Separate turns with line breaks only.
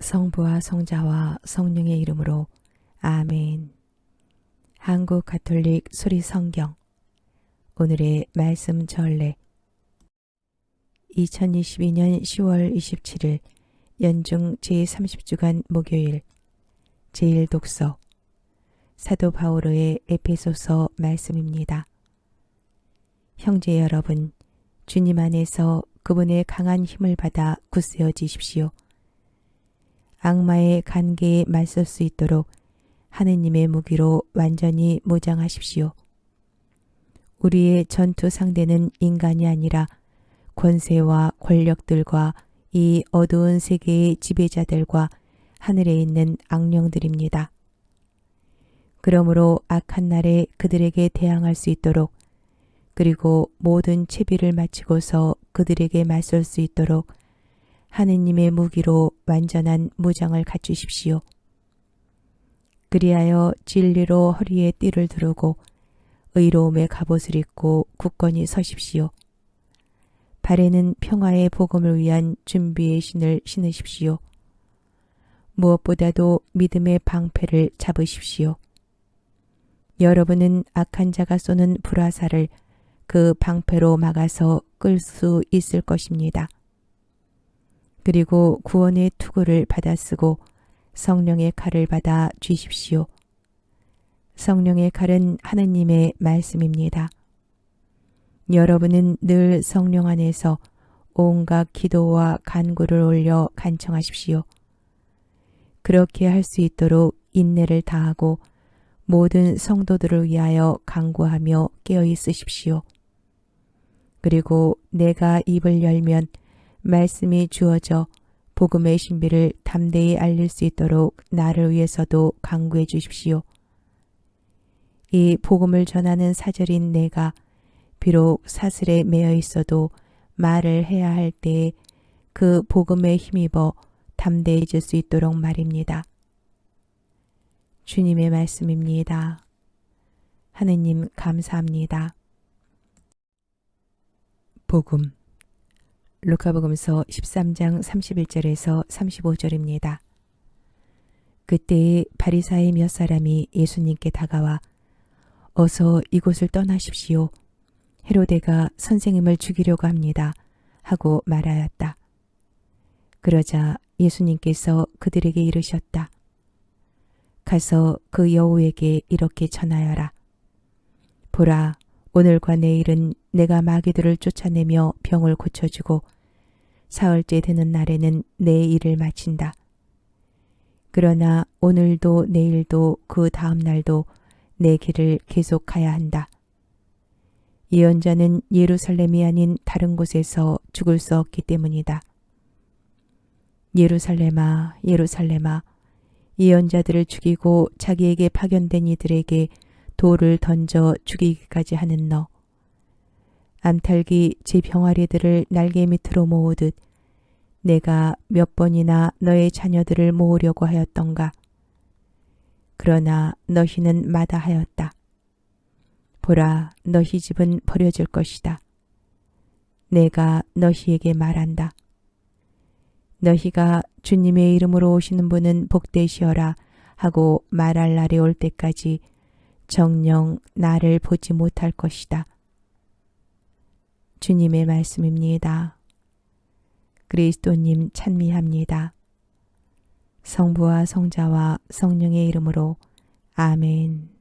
성부와 성자와 성령의 이름으로 아멘. 한국 가톨릭 소리 성경 오늘의 말씀 전례 2022년 10월 27일 연중 제30주간 목요일 제1독서 사도 바오로의 에페소서 말씀입니다. 형제 여러분, 주님 안에서 그분의 강한 힘을 받아 굳세어지십시오. 악마의 관계에 맞설 수 있도록 하느님의 무기로 완전히 무장하십시오. 우리의 전투 상대는 인간이 아니라 권세와 권력들과 이 어두운 세계의 지배자들과 하늘에 있는 악령들입니다. 그러므로 악한 날에 그들에게 대항할 수 있도록 그리고 모든 채비를 마치고서 그들에게 맞설 수 있도록 하느님의 무기로 완전한 무장을 갖추십시오. 그리하여 진리로 허리에 띠를 두르고 의로움의 갑옷을 입고 굳건히 서십시오. 발에는 평화의 복음을 위한 준비의 신을 신으십시오. 무엇보다도 믿음의 방패를 잡으십시오. 여러분은 악한 자가 쏘는 불화살을 그 방패로 막아서 끌 수 있을 것입니다. 그리고 구원의 투구를 받아 쓰고 성령의 칼을 받아 쥐십시오. 성령의 칼은 하느님의 말씀입니다. 여러분은 늘 성령 안에서 온갖 기도와 간구를 올려 간청하십시오. 그렇게 할 수 있도록 인내를 다하고 모든 성도들을 위하여 간구하며 깨어 있으십시오. 그리고 내가 입을 열면 말씀이 주어져 복음의 신비를 담대히 알릴 수 있도록 나를 위해서도 강구해 주십시오. 이 복음을 전하는 사절인 내가 비록 사슬에 매여 있어도 말을 해야 할 때에 그 복음에 힘입어 담대해질 수 있도록 말입니다. 주님의 말씀입니다. 하느님 감사합니다. 복음 루카복음서 13장 31절에서 35절입니다. 그때에 바리사의 몇 사람이 예수님께 다가와 어서 이곳을 떠나십시오. 헤로데가 선생님을 죽이려고 합니다. 하고 말하였다. 그러자 예수님께서 그들에게 이르셨다. 가서 그 여우에게 이렇게 전하여라. 보라, 오늘과 내일은 내가 마귀들을 쫓아내며 병을 고쳐주고 사흘째 되는 날에는 내 일을 마친다. 그러나 오늘도 내일도 그 다음 날도 내 길을 계속 가야 한다. 예언자는 예루살렘이 아닌 다른 곳에서 죽을 수 없기 때문이다. 예루살렘아, 예루살렘아, 예언자들을 죽이고 자기에게 파견된 이들에게 돌을 던져 죽이기까지 하는 너. 암탉이 제 병아리들을 날개 밑으로 모으듯 내가 몇 번이나 너의 자녀들을 모으려고 하였던가. 그러나 너희는 마다하였다. 보라, 너희 집은 버려질 것이다. 내가 너희에게 말한다. 너희가 주님의 이름으로 오시는 분은 복되시어라 하고 말할 날이 올 때까지 정령 나를 보지 못할 것이다. 주님의 말씀입니다. 그리스도님 찬미합니다. 성부와 성자와 성령의 이름으로 아멘.